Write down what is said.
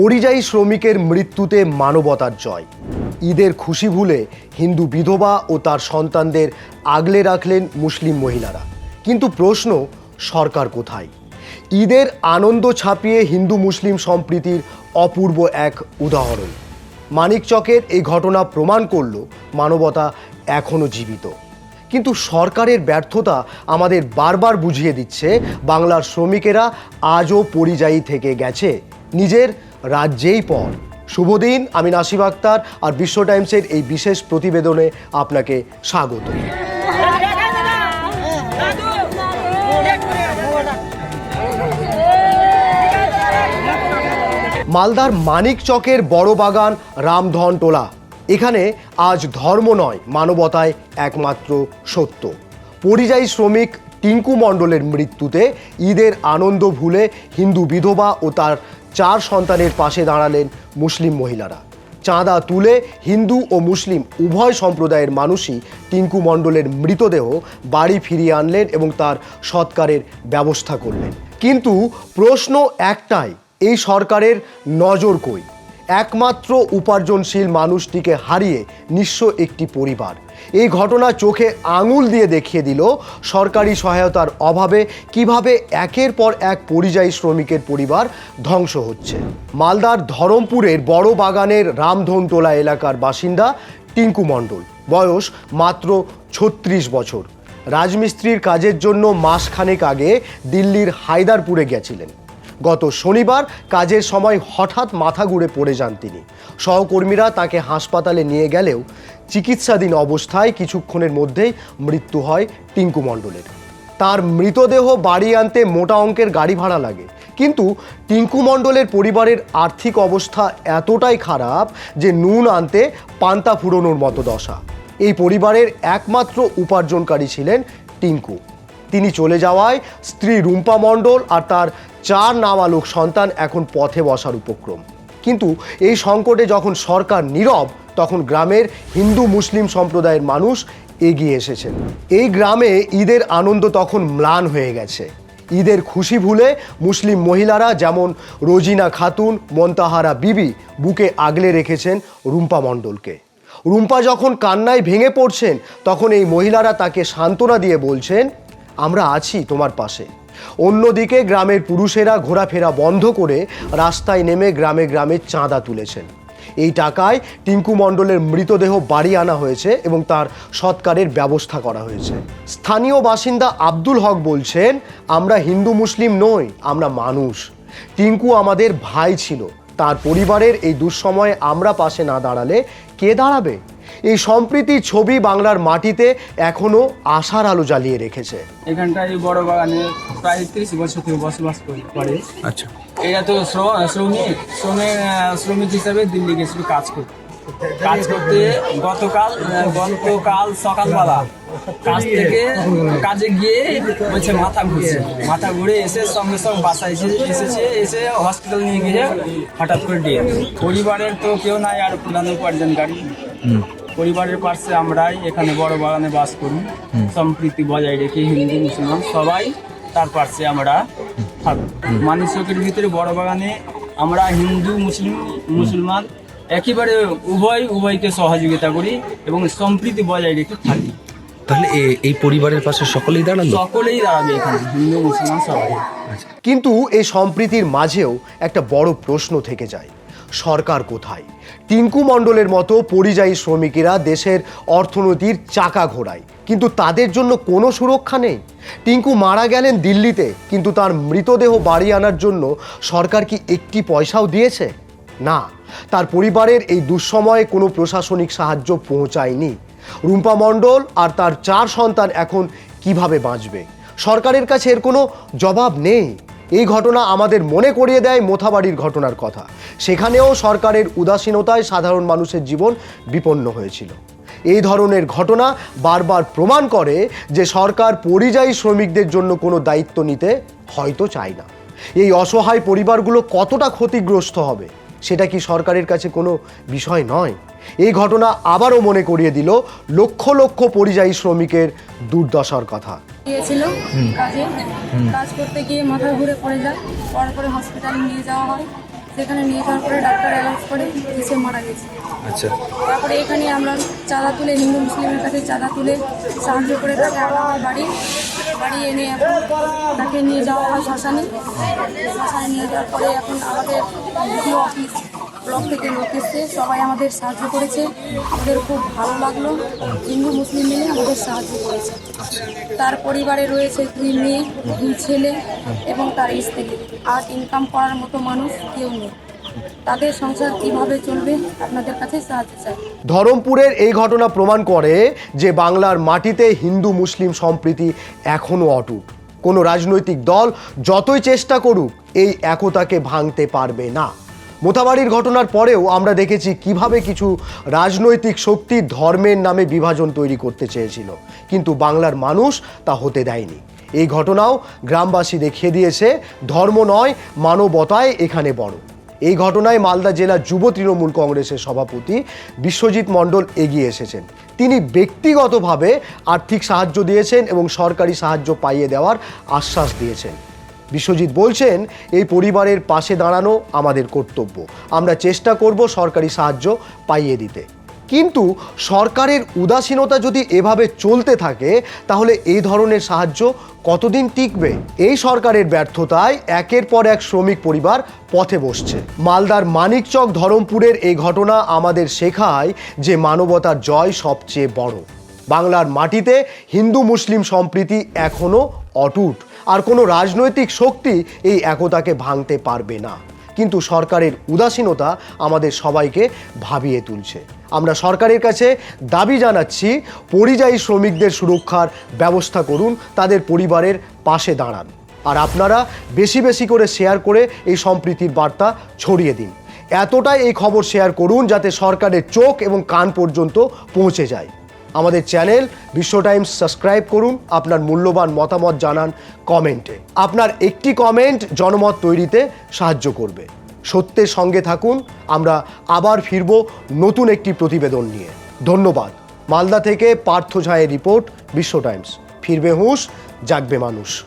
পরিযায়ী শ্রমিকের মৃত্যুতে মানবতার জয়। ঈদের খুশি ভুলে হিন্দু বিধবা ও তার সন্তানদের আগলে রাখলেন মুসলিম মহিলারা। কিন্তু প্রশ্ন, সরকার কোথায়? ঈদের আনন্দ ছাপিয়ে হিন্দু মুসলিম সম্প্রীতির অপূর্ব এক উদাহরণ। মানিকচকের এই ঘটনা প্রমাণ করল, মানবতা এখনও জীবিত। কিন্তু সরকারের ব্যর্থতা আমাদের বারবার বুঝিয়ে দিচ্ছে, বাংলার শ্রমিকেরা আজও পরিযায়ী থেকে গেছে। নিজের রাজ্যেই পর। শুভ দিন আমি নাসিব আক্তার আর বিশ্ব টাইমসের এই বিশেষ প্রতিবেদনে আপনাকে স্বাগত। মালদার মানিক চকের বড় বাগান রামধন টোলা। এখানে আজ ধর্ম নয়, মানবতায় একমাত্র সত্য। পরিযায়ী শ্রমিক টিঙ্কু মণ্ডলের মৃত্যুতে ঈদের আনন্দ ভুলে হিন্দু বিধবা ও তার চার সন্তানের পাশে দাঁড়ালেন মুসলিম মহিলারা। চাঁদা তুলে হিন্দু ও মুসলিম উভয় সম্প্রদায়ের মানুষই টিঙ্কু মণ্ডলের মৃতদেহ বাড়ি ফিরিয়ে আনলেন এবং তার সৎকারের ব্যবস্থা করলেন। কিন্তু প্রশ্ন একটাই, এই সরকারের নজর কই? একমাত্র উপার্জনশীল মানুষটিকে হারিয়ে নিঃস্ব একটি পরিবার। এই ঘটনা চোখে আঙুল দিয়ে দেখিয়ে দিল সরকারি সহায়তার অভাবে কীভাবে একের পর এক পরিযায়ী শ্রমিকের পরিবার ধ্বংস হচ্ছে। মালদার ধরমপুরের বড় বাগানের রামধনটোলা এলাকার বাসিন্দা টিঙ্কু মণ্ডল। বয়স মাত্র ছত্রিশ বছর। রাজমিস্ত্রির কাজের জন্য মাসখানেক আগে দিল্লির হায়দারপুরে গেছিলেন। গত শনিবার কাজের সময় হঠাৎ মাথা ঘুরে পড়ে যান তিনি। সহকর্মীরা তাকে হাসপাতালে নিয়ে গেলেও চিকিৎসাধীন অবস্থায় কিছুক্ষণের মধ্যেই মৃত্যু হয় টিঙ্কু মণ্ডলের। তার মৃতদেহ বাড়ি আনতে মোটা অঙ্কের গাড়ি ভাড়া লাগে। কিন্তু টিঙ্কু মণ্ডলের পরিবারের আর্থিক অবস্থা এতটাই খারাপ যে নুন আনতে পান্তা ফুরোনোর মতো দশা। এই পরিবারের একমাত্র উপার্জনকারী ছিলেন টিঙ্কু। তিনি চলে যাওয়ায় স্ত্রী রুম্পা মণ্ডল আর তার চার নাবালক সন্তান এখন পথে বসার উপক্রম। কিন্তু এই সংকটে যখন সরকার নীরব, তখন গ্রামের হিন্দু মুসলিম সম্প্রদায়ের মানুষ এগিয়ে এসেছেন। এই গ্রামে ঈদের আনন্দ তখন ম্লান হয়ে গেছে। ঈদের খুশি ভুলে মুসলিম মহিলারা যেমন রোজিনা খাতুন, মন্তাহারা বিবি বুকে আগলে রেখেছেন রুম্পা মণ্ডলকে। রুম্পা যখন কান্নায় ভেঙে পড়ছেন, তখন এই মহিলারা তাকে সান্ত্বনা দিয়ে বলছেন আমরা আছি তোমার পাশে। অন্যদিকে গ্রামের পুরুষেরা ঘোরাফেরা বন্ধ করে রাস্তায় নেমে গ্রামে গ্রামে চাঁদা তুলেছেন। এই টাকায় টিঙ্কু মণ্ডলের মৃতদেহ বাড়ি আনা হয়েছে এবং তার সৎকারের ব্যবস্থা করা হয়েছে। স্থানীয় বাসিন্দা আব্দুল হক বলছেন, আমরা হিন্দু মুসলিম নই, আমরা মানুষ। টিঙ্কু আমাদের ভাই ছিল। তার পরিবারের এই দুঃসময়ে আমরা পাশে না দাঁড়ালে কে দাঁড়াবে? এই সম্প্রীতি ছবি বাংলার মাটিতে এখনও আশার আলো জ্বালিয়ে রেখেছে। এখানটায় বড় বাগানে প্রায় তিরিশ বছর থেকে বসবাস করি- আচ্ছা। এরা তো শ্র- শ্রমিক শ্রমিক আহ, শ্রমিক হিসাবে দিল্লি গেছিল কাজ করতে। কাজ করতে গতকাল গতকাল সকালবেলা কাজ থেকে কাজে গিয়ে বলছে মাথা ঘুরছে। মাথা ঘুরে এসে সঙ্গে সঙ্গে বাসায় এসে এসেছে এসে হসপিটাল নিয়ে গিয়ে হঠাৎ করে দিয়ে পরিবারের তো কেউ নাই আর প্রধান উপার্জনকারী। পরিবারের পাশে আমরাই এখানে বড় বাগানে বাস করি। সম্প্রীতি বজায় রেখে হিন্দু মুসলমান সবাই তার পাশে আমরা থাকি। মানিসকের ভিতরে বড় বাগানে আমরা হিন্দু মুসলিম মুসলমান একেবারে উভয় উভয়কে সহযোগিতা করি এবং সম্প্রীতি বজায় রেখে থাকি। তাহলে এ- এই পরিবারের পাশে সকলেই দাঁড়াল? সকলেই দাঁড়াবে এখানে হিন্দু মুসলমান সবাই। কিন্তু এই সম্প্রীতির মাঝেও একটা বড় প্রশ্ন থেকে যায়। সরকার কোথায়? টিঙ্কু মণ্ডলের মতো পরিযায়ী শ্রমিকেরা দেশের অর্থনীতির চাকা ঘোরায়, কিন্তু তাদের জন্য কোনো সুরক্ষা নেই। টিঙ্কু মারা গেলেন দিল্লিতে, কিন্তু তার মৃতদেহ বাড়ি আনার জন্য সরকার কি একটি পয়সাও দিয়েছে? না, তার পরিবারের এই দুঃসময়ে কোনো প্রশাসনিক সাহায্য পৌঁছায়নি। রুম্পা মণ্ডল আর তার চার সন্তান এখন কীভাবে বাঁচবে? সরকারের কাছে এর কোনো জবাব নেই। এই ঘটনা আমাদের মনে করিয়ে দেয় মোথাবাড়ির ঘটনার কথা। সেখানেও সরকারের উদাসীনতায় সাধারণ মানুষের জীবন বিপন্ন হয়েছিল। এই ধরনের ঘটনা বারবার প্রমাণ করে যে সরকার পরিযায়ী শ্রমিকদের জন্য কোনো দায়িত্ব নিতে হয়তো চায় না। এই অসহায় পরিবারগুলো কতটা ক্ষতিগ্রস্ত হবে, সেটা কি সরকারের কাছে কোনো বিষয় নয়? এই ঘটনা আবারও মনে করিয়ে দিল লক্ষ লক্ষ পরিযায়ী শ্রমিকের দুর্দশার কথা। গিয়েছিল কাজে কাজ করতে গিয়ে মাথা ঘুরে পড়ে যায় পরে পরে হসপিটালে নিয়ে যাওয়া হয়। সেখানে নিয়ে যাওয়ার পরে ডাক্তার অ্যালাউন্স করে সে মারা গেছে। আচ্ছা। তারপরে এখানে আমরা চাঁদা তুলে হিন্দু মুসলিমের কাছে চাঁদা তুলে সাহায্য করে তাকে আমার বাড়ি বাড়ি এনে তাকে নিয়ে যাওয়া হয় শ্মশানে। শ্মশানে নিয়ে যাওয়ার পরে এখন আমাদের অফিস ব্লক থেকে লোক এসছে। সবাই আমাদের সাহায্য করেছে। আমাদের খুব ভালো লাগল। হিন্দু, মুসলিম মিলে আমাদের সাহায্য করেছে। তার পরিবারে রয়েছে দুই মেয়ে, দুই ছেলে এবং তার স্ত্রী। আর ইনকাম করার মতো মানুষ কেউ নেই। তাদের সংসার কীভাবে চলবে আপনাদের কাছে সাহায্য চাই। ধরমপুরের এই ঘটনা প্রমাণ করে যে বাংলার মাটিতে হিন্দু, মুসলিম সম্প্রীতি এখনও অটুট। কোনো রাজনৈতিক দল যতই চেষ্টা করুক, এই একতাকে ভাঙতে পারবে না। মোথাবাড়ির ঘটনার পরেও আমরা দেখেছি কীভাবে কিছু রাজনৈতিক শক্তি ধর্মের নামে বিভাজন তৈরি করতে চেয়েছিল। কিন্তু বাংলার মানুষ তা হতে দেয়নি। এই ঘটনাও গ্রামবাসী দেখিয়ে দিয়েছে, ধর্ম নয় মানবতায় এখানে বড়। এই ঘটনায় মালদা জেলা যুব তৃণমূল কংগ্রেসের সভাপতি বিশ্বজিৎ মণ্ডল এগিয়ে এসেছেন। তিনি ব্যক্তিগতভাবে আর্থিক সাহায্য দিয়েছেন এবং সরকারি সাহায্য পাইয়ে দেওয়ার আশ্বাস দিয়েছেন। বিশ্বজিৎ বলছেন, এই পরিবারের পাশে দাঁড়ানো আমাদের কর্তব্য। আমরা চেষ্টা করব সরকারি সাহায্য পাইয়ে দিতে। কিন্তু সরকারের উদাসীনতা যদি এভাবে চলতে থাকে, তাহলে এই ধরনের সাহায্য কতদিন টিকবে? এই সরকারের ব্যর্থতায় একের পর এক শ্রমিক পরিবার পথে বসছে। মালদার মানিকচক ধরমপুরের এই ঘটনা আমাদের শেখায় যে মানবতার জয় সবচেয়ে বড়। বাংলার মাটিতে হিন্দু মুসলিম সম্প্রীতি এখনও অটুট। আর কোনো রাজনৈতিক শক্তি এই একতাকে ভাঙতে পারবে না। কিন্তু সরকারের উদাসীনতা আমাদের সবাইকে ভাবিয়ে তুলছে। আমরা সরকারের কাছে দাবি জানাচ্ছি, পরিযায়ী শ্রমিকদের সুরক্ষার ব্যবস্থা করুন, তাদের পরিবারের পাশে দাঁড়ান। আর আপনারা বেশি বেশি করে শেয়ার করে এই সম্প্রীতির বার্তা ছড়িয়ে দিন। এতটাই এই খবর শেয়ার করুন যাতে সরকারের চোখ এবং কান পর্যন্ত পৌঁছে যায়। আমাদের চ্যানেল বিশ্ব টাইমস সাবস্ক্রাইব করুন, আপনার মূল্যবান মতামত জানান কমেন্টে। আপনার একটি কমেন্ট জনমত তৈরিতে সাহায্য করবে। সত্যের সঙ্গে থাকুন, আমরা আবার ফিরব নতুন একটি প্রতিবেদন নিয়ে। ধন্যবাদ। মালদা থেকে পার্থ ঝায়ের রিপোর্ট, বিশ্ব টাইমস। ফিরবে হুঁশ, জাগবে মানুষ।